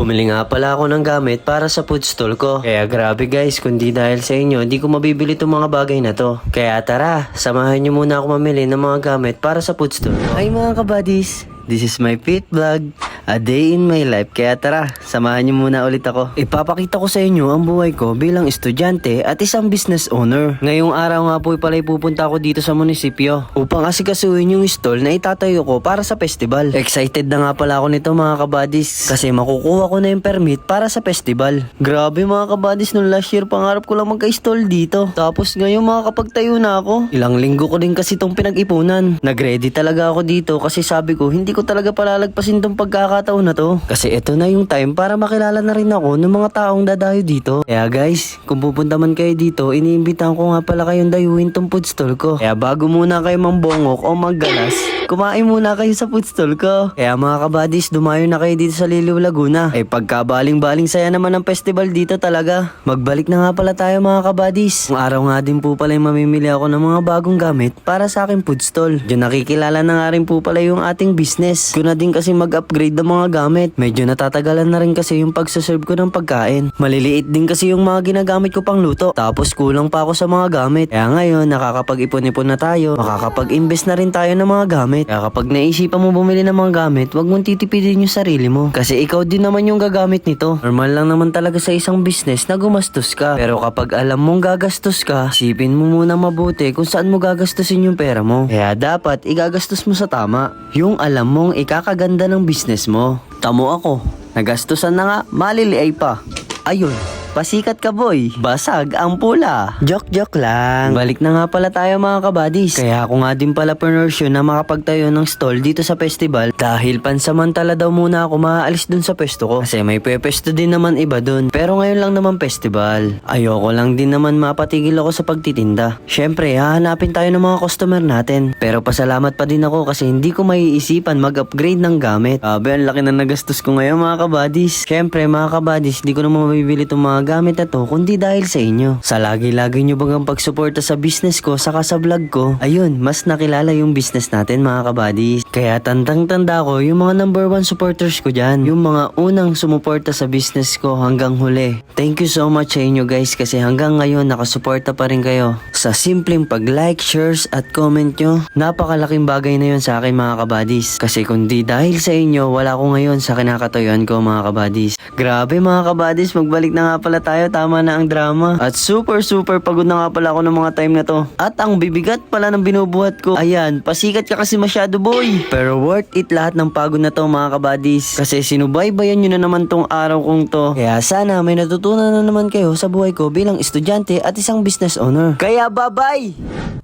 Bumili nga pala ako ng gamit para sa food stall ko. Kaya grabe guys, kundi dahil sa inyo, hindi ko mabibili itong mga bagay na to. Kaya tara, samahan nyo muna ako mamili ng mga gamit para sa food stall ko. Ay mga kabadis, This is my fit vlog, a day in my life. Kaya tara, samahan niyo muna ulit ako. Ipapakita ko sa inyo ang buhay ko bilang estudyante at isang business owner. Ngayong araw nga po pala pupunta ako dito sa munisipyo upang asikasuhin yung stall na itatayo ko para sa festival. Excited na nga pala ako nito mga kabadis kasi makukuha ko na yung permit para sa festival. Grabe mga kabadis, nung last year pangarap ko lang magka-stall dito. Tapos ngayon makakapagtayo na ako. Ilang linggo ko din kasi itong pinag-ipunan. Nag-ready talaga ako dito kasi sabi ko hindi ko talaga palalagpasin tong pagkakataon na to. Kasi ito na yung time para makilala na rin ako ng mga taong dadayo dito. Kaya guys, kung pupunta man kayo dito, iniimbitahan ko nga pala kayong dayuhin tong food stall ko. Kaya bago muna kayo mambongok o maggalas, kumain muna kayo sa food stall ko. Kaya mga kabadis, dumayo na kayo dito sa Liliw, Laguna. Ay pagkabaling-baling saya naman ng festival dito talaga. Magbalik na nga pala tayo mga kabadis. Kung araw nga din po pala yung mamimili ako ng mga bagong gamit para sa aking food stall. Diyan nakikilala na nga rin po pala yung ating business. Ko na din kasi mag-upgrade ng mga gamit. Medyo natatagalan na rin kasi yung pagsaserve ko ng pagkain. Maliliit din kasi yung mga ginagamit ko pang luto. Tapos kulang pa ako sa mga gamit. Kaya ngayon, nakakapag-ipon-ipon na tayo. Makakapag-invest na rin tayo ng mga gamit. Kaya kapag naisipan mo bumili ng mga gamit, wag mong titipidin yung sarili mo. Kasi ikaw din naman yung gagamit nito. Normal lang naman talaga sa isang business na gumastos ka. Pero kapag alam mong gagastos ka, sipin mo muna mabuti kung saan mo gagastusin yung pera mo. Kaya dapat igagastos mo sa tama. Yung alam mong ikakaganda ng business mo. Tamo ako. Nagastusan na nga, maliliay pa. Ayun. Pasikat ka boy, basag ang pula. Joke joke lang. Balik na nga pala tayo mga kabadis. Kaya ako nga din pala yun na makapagtayo ng stall dito sa festival dahil pansamantala daw muna ako maaalis dun sa pwesto ko. Kasi may pwesto din naman iba dun. Pero ngayon lang naman festival. Ayoko lang din naman mapatigil ako sa pagtitinda. Syempre, hahanapin tayo ng mga customer natin. Pero pasalamat pa din ako kasi hindi ko maiisipan mag-upgrade ng gamit. Abe, ang laki na nagastos ko ngayon mga kabadis. Syempre mga kabadis, di ko naman mabibili itong mga gamit na to kundi dahil sa inyo. Sa lagi-lagi nyo bagang pagsuporta sa business ko saka sa vlog ko, ayun, mas nakilala yung business natin mga kabadis. Kaya tandang-tanda ko yung mga number one supporters ko dyan. Yung mga unang sumuporta sa business ko hanggang huli. Thank you so much sa inyo guys kasi hanggang ngayon nakasuporta pa rin kayo. Sa simpleng pag-like, shares at comment nyo, napakalaking bagay na yun sa akin mga kabadis. Kasi kundi dahil sa inyo, wala ko ngayon sa kinakatayuan ko mga kabadis. Grabe mga kabadis, magbalik na nga pala tayo, tama na ang drama. At super super pagod na nga pala ako ng mga time na to. At ang bibigat pala ng binubuhat ko. Ayan, pasikat ka kasi masyado boy. Pero worth it lahat ng pagod na to mga kabadis. Kasi sinubaybayan nyo na naman tong araw kong to. Kaya sana may natutunan na naman kayo sa buhay ko bilang estudyante at isang business owner. Kaya bye-bye!